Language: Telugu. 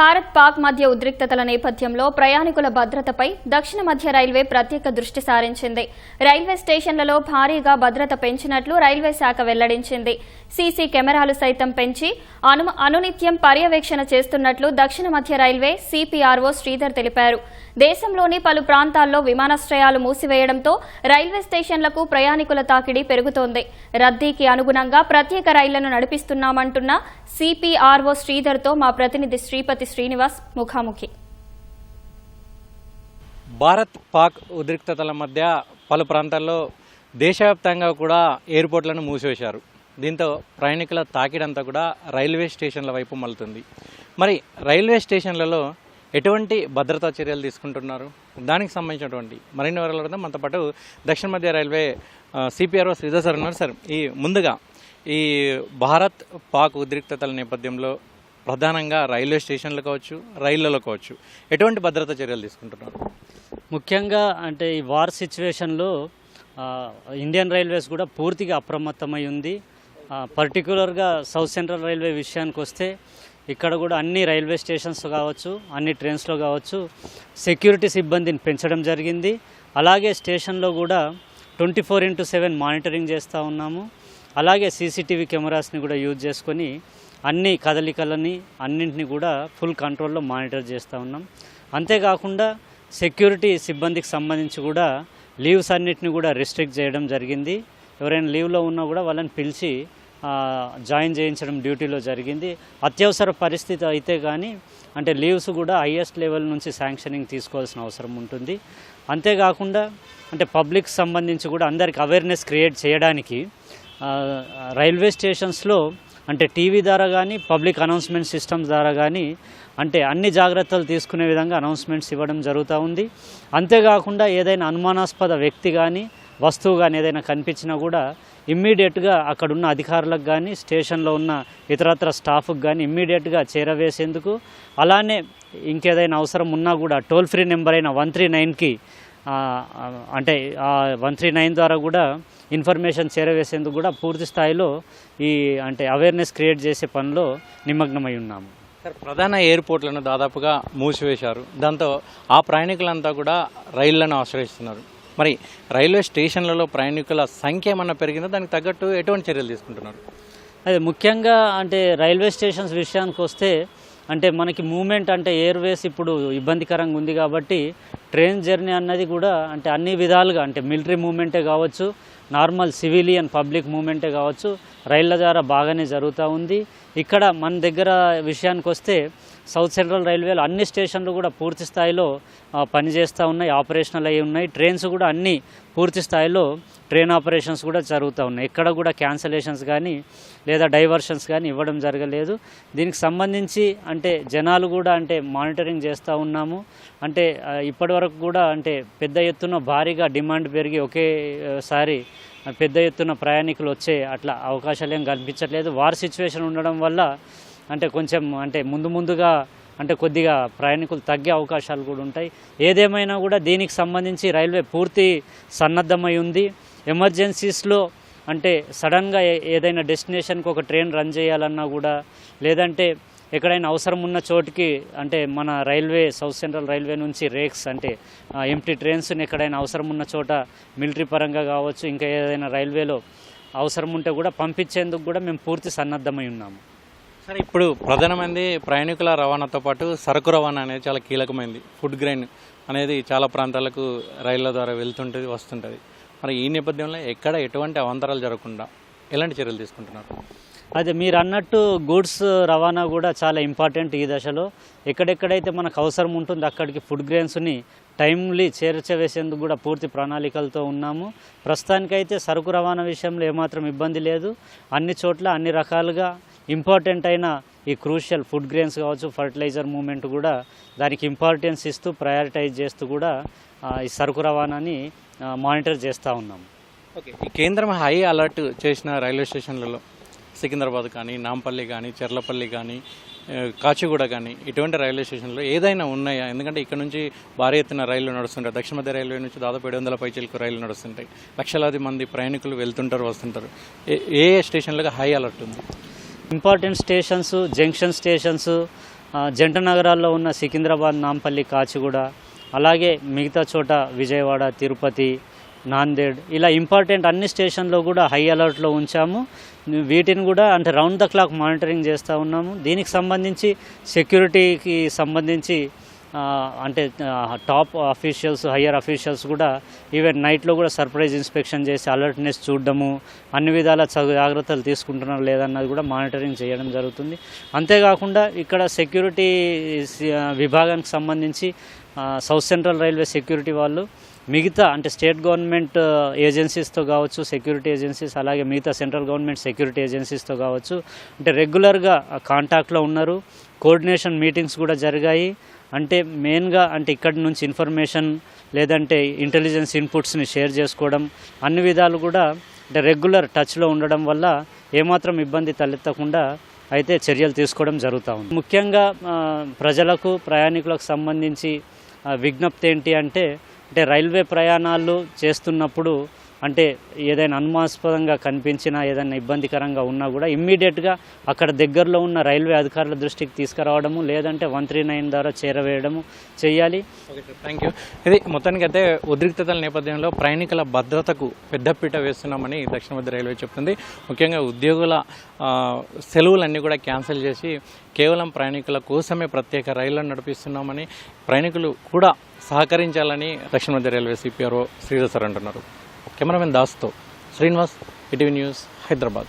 భారత్ పాక్ మధ్య ఉద్రిక్తతల నేపథ్యంలో ప్రయాణికుల భద్రతపై దక్షిణ మధ్య రైల్వే ప్రత్యేక దృష్టి సారించింది. రైల్వే స్టేషన్లలో భారీగా భద్రత పెంచినట్లు రైల్వే శాఖ వెల్లడించింది. సీసీ కెమెరాలు సైతం పెంచి అను అనునిత్యం పర్యవేక్షణ చేస్తున్నట్లు దక్షిణ మధ్య రైల్వే సిపిఆర్ఓ శ్రీధర్ తెలిపారు. దేశంలోని పలు ప్రాంతాల్లో విమానాశ్రయాలు మూసివేయడంతో రైల్వే స్టేషన్లకు ప్రయాణికుల తాకిడి పెరుగుతోంది. రద్దీకి అనుగుణంగా ప్రత్యేక రైళ్ళను నడిపిస్తున్నామంటున్న సిపిఆర్ఓ శ్రీధర్తో మా ప్రతినిధి శ్రీపతి శ్రీనివాస్ ముఖాముఖి. భారత్ పాక్ ఉద్రిక్తతల మధ్య పలు ప్రాంతాల్లో దేశవ్యాప్తంగా కూడా ఎయిర్పోర్ట్లను మూసివేశారు. దీంతో ప్రయాణికుల తాకిడంతా కూడా రైల్వే స్టేషన్ల వైపు మలుతుంది మరి రైల్వే స్టేషన్లలో ఎటువంటి భద్రతా చర్యలు తీసుకుంటున్నారు? దానికి సంబంధించినటువంటి మరిన్ని వివరాలు కూడా మనతో పాటు దక్షిణ మధ్య రైల్వే సిపిఆర్ఓ శ్రీధర్ సార్ ఉన్నారు. సార్ ఈ ముందుగా ఈ భారత్ పాక్ ఉద్రిక్తతల నేపథ్యంలో ప్రధానంగా రైల్వే స్టేషన్లు కావచ్చు రైళ్ళలో కావచ్చు ఎటువంటి భద్రతా చర్యలు తీసుకుంటున్నారు? ముఖ్యంగా అంటే ఈ వార్ సిచ్యువేషన్లో ఇండియన్ రైల్వేస్ కూడా పూర్తిగా అప్రమత్తమై ఉంది. పర్టికులర్గా సౌత్ సెంట్రల్ రైల్వే విషయానికి వస్తే ఇక్కడ కూడా అన్ని రైల్వే స్టేషన్స్ కావచ్చు అన్ని ట్రైన్స్లో కావచ్చు సెక్యూరిటీ సిబ్బందిని పెంచడం జరిగింది. అలాగే స్టేషన్లో కూడా twenty four into seven monitoring చేస్తూ ఉన్నాము. అలాగే సీసీటీవీ కెమెరాస్ని కూడా యూజ్ చేసుకొని అన్ని కదలికలని అన్నింటినీ కూడా ఫుల్ కంట్రోల్లో మానిటర్ చేస్తూ ఉన్నాం. అంతేకాకుండా సెక్యూరిటీ సిబ్బందికి సంబంధించి కూడా లీవ్స్ అన్నిటిని కూడా రిస్ట్రిక్ట్ చేయడం జరిగింది. ఎవరైనా లీవ్లో ఉన్నా కూడా వాళ్ళని పిలిచి జాయిన్ చేయించడం డ్యూటీలో జరిగింది. అత్యవసర పరిస్థితి అయితే కానీ అంటే లీవ్స్ కూడా హయ్యెస్ట్ లెవెల్ నుంచి శాంక్షనింగ్ తీసుకోవాల్సిన అవసరం ఉంటుంది. అంతేకాకుండా అంటే పబ్లిక్ సంబంధించి కూడా అందరికి అవేర్నెస్ క్రియేట్ చేయడానికి రైల్వే స్టేషన్స్లో అంటే టీవీ ద్వారా కానీ పబ్లిక్ అనౌన్స్మెంట్ సిస్టమ్స్ ద్వారా కానీ అంటే అన్ని జాగ్రత్తలు తీసుకునే విధంగా అనౌన్స్మెంట్స్ ఇవ్వడం జరుగుతూ ఉంది. అంతేకాకుండా ఏదైనా అనుమానాస్పద వ్యక్తి కానీ వస్తువు కానీ ఏదైనా కనిపించినా కూడా ఇమ్మీడియట్గా అక్కడున్న అధికారులకు కానీ స్టేషన్లో ఉన్న ఇతరత్ర స్టాఫ్కి కానీ ఇమ్మీడియట్గా చేరవేసేందుకు అలానే ఇంకేదైనా అవసరం ఉన్నా కూడా టోల్ ఫ్రీ నెంబర్ అయిన వన్ త్రీ నైన్కి అంటే వన్ త్రీ నైన్ ద్వారా కూడా ఇన్ఫర్మేషన్ చేరవేసేందుకు కూడా పూర్తి స్థాయిలో ఈ అంటే అవేర్నెస్ క్రియేట్ చేసే పనిలో నిమగ్నమై ఉన్నాము. సార్ ప్రధాన ఎయిర్పోర్ట్లను దాదాపుగా మూసివేశారు. దాంతో ఆ ప్రయాణికులంతా కూడా రైళ్ళను ఆశ్రయిస్తున్నారు. మరి రైల్వే స్టేషన్లలో ప్రయాణికుల సంఖ్య ఏమన్నా పెరిగిందో? దానికి తగ్గట్టు ఎటువంటి చర్యలు తీసుకుంటున్నారు? అదే ముఖ్యంగా అంటే రైల్వే స్టేషన్స్ విషయానికి వస్తే అంటే మనకి మూమెంట్ అంటే ఎయిర్వేస్ ఇప్పుడు ఇబ్బందికరంగా ఉంది కాబట్టి ట్రైన్ జర్నీ అన్నది కూడా అంటే అన్ని విధాలుగా అంటే మిలిటరీ మూమెంటే కావచ్చు నార్మల్ సివిలియన్ పబ్లిక్ మూమెంటే కావచ్చు రైళ్ళ ద్వారా బాగానే జరుగుతూ ఉంది. ఇక్కడ మన దగ్గర విషయానికి వస్తే సౌత్ సెంట్రల్ రైల్వేలో అన్ని స్టేషన్లు కూడా పూర్తి స్థాయిలో పనిచేస్తూ ఉన్నాయి ఆపరేషనల్ అయి ఉన్నాయి. ట్రైన్స్ కూడా అన్నీ పూర్తి స్థాయిలో ట్రైన్ ఆపరేషన్స్ కూడా జరుగుతూ ఉన్నాయి. ఎక్కడ కూడా క్యాన్సలేషన్స్ కానీ లేదా డైవర్షన్స్ కానీ ఇవ్వడం జరగలేదు. దీనికి సంబంధించి అంటే జనాలు కూడా అంటే మానిటరింగ్ చేస్తూ ఉన్నాము. అంటే ఇప్పటివరకు కూడా అంటే పెద్ద ఎత్తున భారీగా డిమాండ్ పెరిగి ఒకేసారి పెద్ద ఎత్తున ప్రయాణికులు వచ్చే అట్లా అవకాశాలు ఏం కనిపించట్లేదు. వార్ సిచ్యువేషన్ ఉండడం వల్ల అంటే కొంచెం అంటే ముందు ముందుగా అంటే కొద్దిగా ప్రయాణికులు తగ్గే అవకాశాలు కూడా ఉంటాయి. ఏదేమైనా కూడా దీనికి సంబంధించి రైల్వే పూర్తి సన్నద్ధమై ఉంది. ఎమర్జెన్సీస్లో అంటే సడన్గా ఏ- ఏదైనా డెస్టినేషన్కి ఒక ట్రైన్ రన్ చేయాలన్నా కూడా లేదంటే ఎక్కడైనా అవసరం ఉన్న చోటుకి అంటే మన రైల్వే సౌత్ సెంట్రల్ రైల్వే నుంచి రేక్స్ అంటే ఎంటీ ట్రైన్స్ని ఎక్కడైనా అవసరం ఉన్న చోట మిలిటరీ పరంగా కావచ్చు ఇంకా ఏదైనా రైల్వేలో అవసరం ఉంటే కూడా పంపించేందుకు కూడా మేము పూర్తి సన్నద్ధమై ఉన్నాము. సరే ఇప్పుడు ప్రధానమైనది ప్రయాణికుల రవాణాతో పాటు సరుకు రవాణా అనేది చాలా కీలకమైంది. ఫుడ్ గ్రెయిన్ అనేది చాలా ప్రాంతాలకు రైళ్ళ ద్వారా వెళ్తుంటుంది వస్తుంటుంది. మరి ఈ నేపథ్యంలో ఎక్కడ ఎటువంటి అవాంతరాలు జరగకుండా ఎలాంటి చర్యలు తీసుకుంటున్నారు? అదే మీరు అన్నట్టు గూడ్స్ రవాణా కూడా చాలా ఇంపార్టెంట్ ఈ దశలో. ఎక్కడెక్కడైతే మనకు అవసరం ఉంటుందో అక్కడికి ఫుడ్ గ్రెయిన్స్ని టైమ్లీ చేర్చవేసేందుకు కూడా పూర్తి ప్రణాళికలతో ఉన్నాము. ప్రస్తుతానికైతే సరుకు రవాణా విషయంలో ఏమాత్రం ఇబ్బంది లేదు. అన్ని చోట్ల అన్ని రకాలుగా ఇంపార్టెంట్ అయిన ఈ క్రూషియల్ ఫుడ్ గ్రెయిన్స్ కావచ్చు ఫర్టిలైజర్ మూమెంట్ కూడా దానికి ఇంపార్టెన్స్ ఇస్తూ ప్రయారిటైజ్ చేస్తూ కూడా ఈ సరుకు రవాణాని మానిటర్ చేస్తూ ఉన్నాం. ఓకే ఈ కేంద్రం హై అలర్ట్ చేసిన రైల్వే స్టేషన్లలో సికింద్రాబాద్ కానీ నాంపల్లి కానీ చెర్లపల్లి కానీ కాచిగూడ కానీ ఇటువంటి రైల్వే స్టేషన్లో ఏదైనా ఉన్నాయా? ఎందుకంటే ఇక్కడ నుంచి భారీ ఎత్తున రైళ్ళు నడుస్తుంటాయి. దక్షిణ మధ్య రైల్వే నుంచి దాదాపు ఏడు వందల పైచీలకు రైళ్ళు నడుస్తుంటాయి. లక్షలాది మంది ప్రయాణికులు వెళ్తుంటారు వస్తుంటారు. ఏ ఏ స్టేషన్లకు హై అలర్ట్ ఉంది? ఇంపార్టెంట్ స్టేషన్స్ జంక్షన్ స్టేషన్స్ జంట నగరాల్లో ఉన్న సికింద్రాబాద్ నాంపల్లి కాచిగూడ అలాగే మిగతా చోట విజయవాడ తిరుపతి నాందేడ్ ఇలా ఇంపార్టెంట్ అన్ని స్టేషన్లో కూడా హై అలర్ట్లో ఉంచాము. వీటిని కూడా అంటే రౌండ్ ద క్లాక్ మానిటరింగ్ చేస్తూ ఉన్నాము. దీనికి సంబంధించి సెక్యూరిటీకి సంబంధించి అంటే టాప్ అఫీషియల్స్ హయ్యర్ అఫీషియల్స్ కూడా ఈవెన్ నైట్లో కూడా సర్ప్రైజ్ ఇన్స్పెక్షన్ చేసి అలర్ట్నెస్ చూడడము అన్ని విధాల చ- జాగ్రత్తలు తీసుకుంటున్నారు లేదన్నది కూడా మానిటరింగ్ చేయడం జరుగుతుంది. అంతేకాకుండా ఇక్కడ సెక్యూరిటీ విభాగానికి సంబంధించి సౌత్ సెంట్రల్ రైల్వే సెక్యూరిటీ వాళ్ళు మిగతా అంటే స్టేట్ గవర్నమెంట్ ఏజెన్సీస్తో కావచ్చు సెక్యూరిటీ ఏజెన్సీస్ అలాగే మిగతా సెంట్రల్ గవర్నమెంట్ సెక్యూరిటీ ఏజెన్సీస్తో కావచ్చు అంటే రెగ్యులర్గా కాంటాక్ట్లో ఉన్నారు. కోఆర్డినేషన్ మీటింగ్స్ కూడా జరిగాయి. అంటే మెయిన్గా అంటే ఇక్కడి నుంచి ఇన్ఫర్మేషన్ లేదంటే ఇంటెలిజెన్స్ ఇన్పుట్స్ని షేర్ చేసుకోవడం అన్ని విధాలు కూడా అంటే రెగ్యులర్ టచ్లో ఉండడం వల్ల ఏమాత్రం ఇబ్బంది తలెత్తకుండా అయితే చర్యలు తీసుకోవడం జరుగుతూ ఉంది. ముఖ్యంగా ప్రజలకు ప్రయాణికులకు సంబంధించి విజ్ఞప్తి ఏంటి అంటే అంటే రైల్వే ప్రయాణాలు చేస్తున్నప్పుడు అంటే ఏదైనా అనుమానాస్పదంగా కనిపించినా ఏదైనా ఇబ్బందికరంగా ఉన్నా కూడా ఇమ్మీడియట్గా అక్కడ దగ్గరలో ఉన్న రైల్వే అధికారుల దృష్టికి తీసుకురావడము లేదంటే వన్ త్రీ నైన్ ద్వారా చేరవేయడము చేయాలి. థ్యాంక్ యూ ఇది మొత్తానికి అయితే ఉద్రిక్తతల నేపథ్యంలో ప్రయాణికుల భద్రతకు పెద్దపీట వేస్తున్నామని దక్షిణ మధ్య రైల్వే చెప్తుంది. ముఖ్యంగా ఉద్యోగుల సెలవులన్నీ కూడా క్యాన్సిల్ చేసి కేవలం ప్రయాణికుల కోసమే ప్రత్యేక రైళ్ళను నడిపిస్తున్నామని ప్రయాణికులు కూడా సహకరించాలని దక్షిణ మధ్య రైల్వే సిపిఆర్ఓ శ్రీధర్ సార్ అంటున్నారు. Cameraman దాస్తో. Srinivas ETV news Hyderabad.